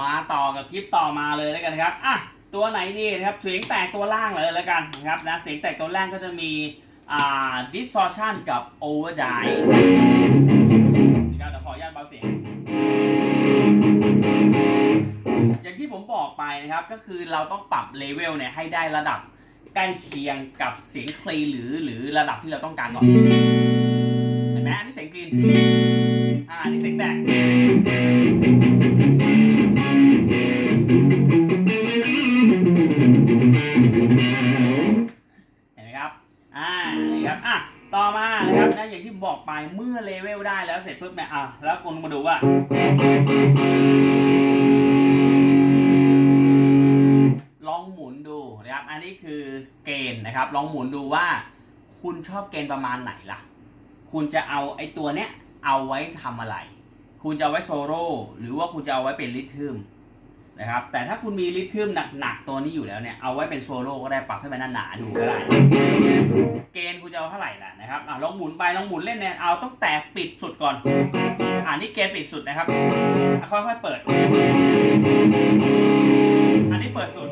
มาต่อกับคลิปต่อมาเลยแล้วกันนะครับอะตัวไหนดีนะครับเสียงแตกตัวล่างเลยแล้วกันนะครับนะเสียงแตกตัวล่างก็จะมีอ่า distortion กับ overdrive นะครับเดี๋ยวขออนุญาตเบาเสียง อย่างที่ผมบอกไปนะครับก็คือเราต้องปรับเลเวลเนี่ยให้ได้ระดับใกล้เคียงกับเสียงคลีหรือหรือระดับที่เราต้องการก่อนเห็นไหมอันนี้เสียงคลีน อ่านี่เสียงแตกเห็นไหมครับ อ่า นี่ครับ อะ ต่อมานะครับนะอย่างที่บอกไปเมื่อเลเวลได้แล้วเสร็จปุ๊บเนี่ย อะ แล้วคุณมาดูว่าลองหมุนดูนะครับ อันนี้คือเกณฑ์นะครับ ลองหมุนดูว่า คุณชอบเกณฑ์ประมาณไหนล่ะ คุณจะเอาไอ้ตัวเนี้ย เอาไว้ทำอะไร คุณจะเอาไว้โซโล่หรือว่าคุณจะเอาไว้เป็นริทึมนะครับ แต่ถ้าคุณมีริทึมหนักๆตัวนี้อยู่แล้วเนี่ย เอาไว้เป็นโซโล่ก็ได้ปรับให้มันหนาๆดูก็ได้ เกณฑ์คุณจะเอาเท่าไหร่ล่ะนะครับอะลองหมุนไปลองหมุนเล่นเนี่ย เอาต้องแต่ปิดสุดก่อน อ่านี่เกณฑ์ปิดสุดนะครับ ค่อยๆเปิด อันนี้เปิดสุด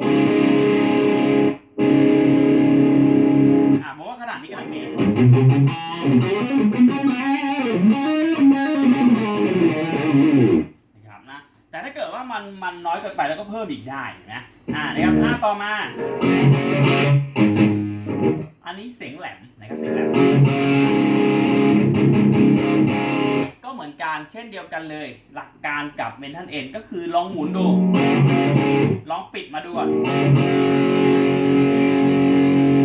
เพิ่มอีกได้นะอ่านะครับอะต่อมา อันนี้เสียงแหลมนะครับเสียงแหลม ก็เหมือนกันเช่นเดียวกันเลย หลักการกับเมนทันเอ็นก็คือลองหมุนดู ลองปิดมาดูก่อน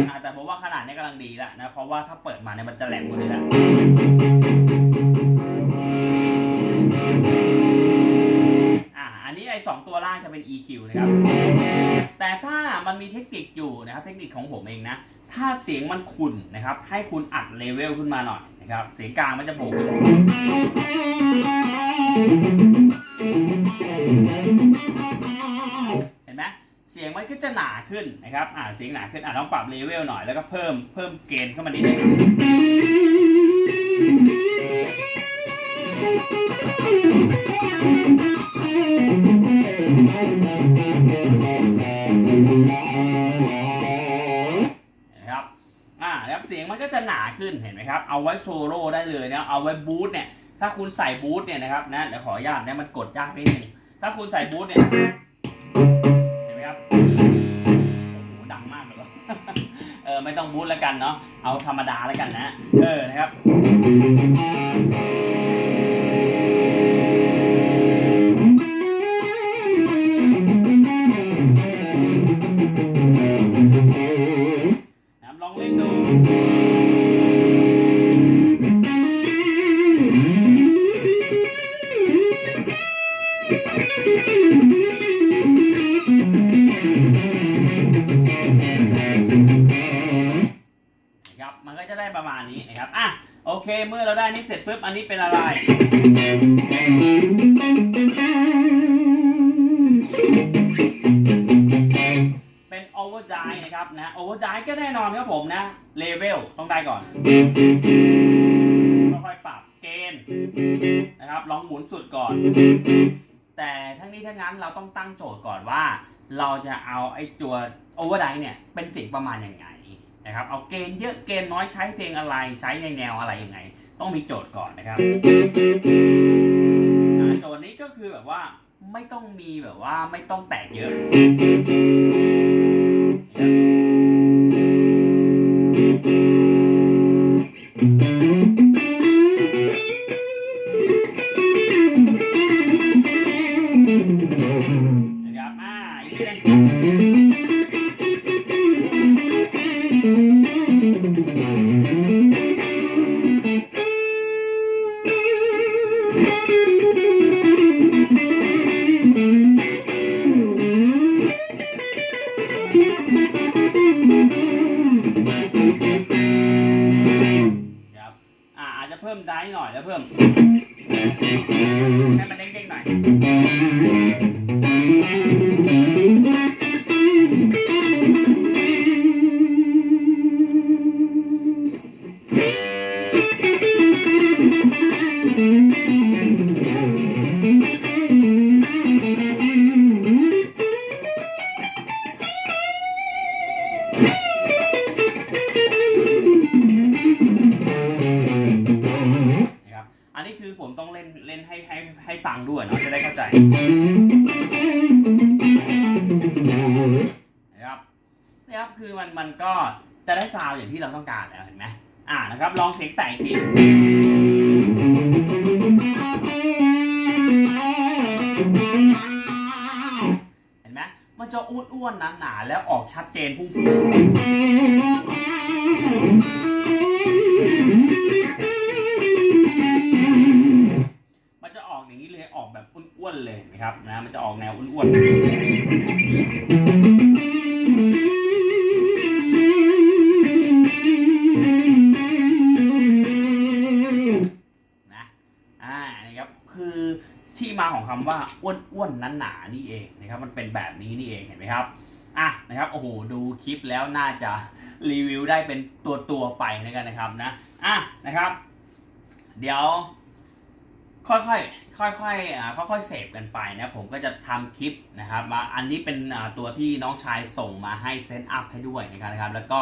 อะแต่ผมว่าขนาดนี้กำลังดีแล้วนะ เพราะว่าถ้าเปิดมาเนี่ยมันจะแหลมกว่านี้แล้ว อะอันนี้ไอ้สองตัวล่างจะเป็น EQ นะครับ แต่ถ้ามันมีเทคนิคอยู่นะครับ เทคนิคของผมเองนะ ถ้าเสียงมันขุ่นนะครับ ให้คุณอัดเลเวลขึ้นมาหน่อยนะครับ เสียงกลางมันจะโผล่ขึ้น เห็นไหมเสียงมันก็จะหนาขึ้นนะครับ อ่า เสียงหนาขึ้น อ่าต้องปรับเลเวลหน่อย แล้วก็เพิ่ม เพิ่มเกณฑ์เข้ามานิดนึง สียงมันก็จะหนาขึ้นเห็นไหมครับ เอาไว้โซโล่ได้เลยนะเอาไว้บูทเนี่ยถ้าคุณใส่บูทเนี่ยนะครับนะเดี๋ยวขออนุญาตเนี่ยมันกดยากนิดนึงถ้าคุณใส่บูทเนี่ยเห็นไหมครับโอ้โหดังมากเลยเออไม่ต้องบูทแล้วกันเนาะเอาธรรมดาแล้วกันนะ เออนะครับ เมื่อเราได้นี้เสร็จปุ๊บอันนี้เป็นอะไร เป็น overdrive นะครับนะ overdrive ก็แน่นอนครับผมนะเลเวลต้องได้ก่อนค่อยๆปรับเกณฑ์นะครับลองหมุนสุดก่อน แต่ทั้งนี้ทั้งนั้นเราต้องตั้งโจทย์ก่อนว่า เราจะเอาไอ้ตัว overdrive เนี่ยเป็นเสียงประมาณยังไง นะครับ เอาเกณฑ์เยอะเกณฑ์น้อยใช้เพลงอะไรใช้ในแนวอะไรยังไง ต้องมีโจทย์ก่อนนะครับโจทย์นี้ก็คือแบบว่าไม่ต้องมีแบบว่าไม่ต้องแตกเยอะ หน่อยแล้วเพิ่มให้มันเด้งๆหน่อย คือมันมันก็จะได้ซาวอย่างที่เราต้องการแล้วเห็นไหมอ่านะครับ ลองเสียงแตกอีกทีเห็นไหมมันจะอ้วนๆหนาๆแล้วออกชัดเจนพุ่งๆมันจะออกอย่างนี้เลยออกแบบอ้วนๆเลยนไหมครับนะมันจะออกแนวอ้วนๆ หนานี่เองนะครับมันเป็นแบบนี้นี่เองเห็นไหมครับอะนะครับโอ้โหดูคลิปแล้วน่าจะรีวิวได้เป็นตัวตัวไปนะกันนะครับนะอะนะครับ เดี๋ยวค่อยๆ ค่อยๆอ่าค่อยๆ เสพกันไปนะผมก็จะทำคลิปนะครับมาอันนี้เป็นตัวที่น้องชายส่งมาให้เซตอัพให้ด้วยนะครับ แล้วก็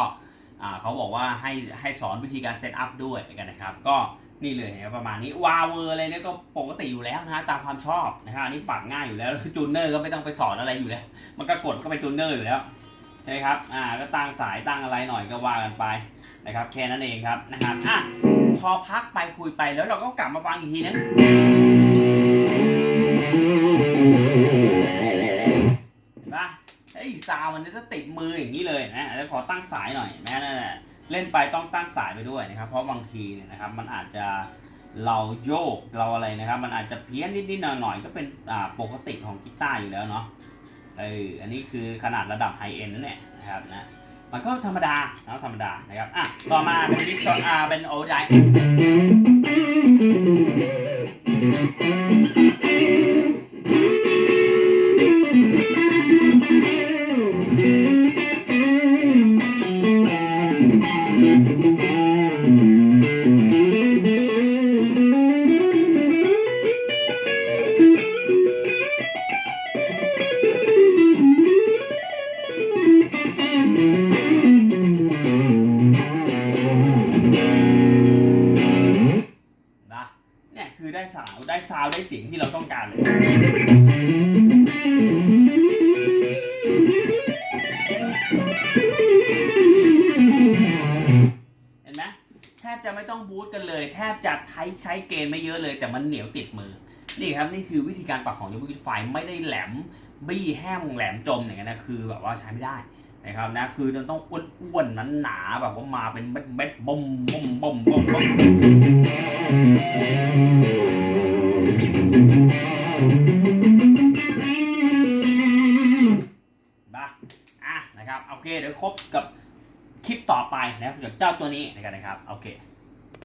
เขาบอกว่าให้ให้สอนวิธีการเซตอัพด้วยนะครับ ก็ นี่เลยนะประมาณนี้วาเวอร์อะไรเนี่ยก็ปกติอยู่แล้วนะฮะตามความชอบนะครับอันนี้ปรับง่ายอยู่แล้วจูนเนอร์ก็ไม่ต้องไปสอนอะไรอยู่แล้ว มันก็กดก็ไปจูนเนอร์อยู่แล้วใช่ไหมครับอ่าก็ตั้งสายตั้งอะไรหน่อยก็ว่ากันไปนะครับแค่นั้นเองครับนะครับอะพอพักไปคุยไปแล้วเราก็กลับมาฟังอีกทีนึงเห็นปะไอ้ซาวมันจะติดมืออย่างนี้เลยนะแล้วขอตั้งสายหน่อยแม่นั่นแหละ เล่นไปต้องตั้งสายไปด้วยนะครับ เพราะบางทีเนี่ยนะครับมันอาจจะเราโยกเราอะไรนะครับ มันอาจจะเพี้ยนนิดๆหน่อยๆก็เป็นปกติของกีตาร์อยู่แล้วเนาะเอออันนี้คือขนาดระดับไฮเอ็นนั่นแหละนะครับนะมันก็ธรรมดานะธรรมดานะครับอะต่อมาเป็นดิสโซอ่าเป็นโอไดอ ได้สาวได้ซาวได้เสียงที่เราต้องการเลย บจะไม่ต้องบูตกันเลย แทบจะใช้ใช้เกณฑ์ไม่เยอะเลย แต่มันเหนียวติดมือ นี่ครับนี่คือวิธีการปรับของยูบิไฟไม่ได้แหลมบี้แห้งแหลมจมอย่างนั้นนะคือแบบว่าใช้ไม่ได้นะครับนะคือมันต้องอ้วนๆนั้นหนาๆแบบว่ามาเป็นเม็ดเม็ดๆบ่มบ่มบ่มบ่มบ่มบ้าอะนะครับโอเคเดี๋ยวครบกับ คลิปต่อไปนะครับเกี่ยวกับเจ้าตัวนี้นะครับนะครับโอเค